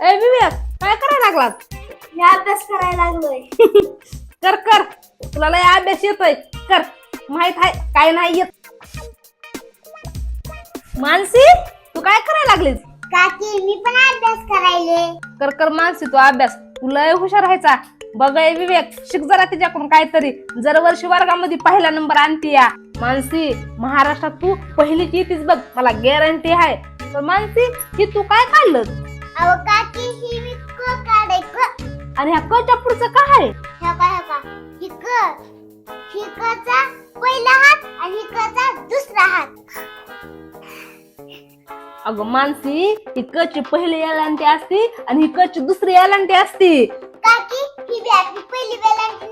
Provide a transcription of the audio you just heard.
ए विवेक काय करायला लागलात? मी अभ्यास करायला लागलोय. कर कर. तुला लय अभ्यास येतोय. कर. माहीत आहे काय नाही येत. मानसी तू काय करायला लागलीस? काकी मी पण अभ्यास करायले. कर कर मानसी तू अभ्यास. तू लय हुशार व्हायचा. बघ ए विवेक शिक जरा तिच्याकडून काहीतरी. जर वर्षी वर्गामध्ये पहिला नंबर आणते या. मानसी महाराष्ट्रात तू पहिलीच येतीस बघ. मला गॅरंटी आहे. तर मानसी ही तू काय काढलं काकी ही मी क काढे क आणि ह्या कच्या पुढचं काय आहे? ह्या का ह्या का ही क ही कचा पहिला हात आणि ही कचा दुसरा हात. अगं मानसी ही कची पहिली यालांटी असती आणि ही कची दुसरी यालांटी असती. काकी ही बी आपली पहिली वेलांटी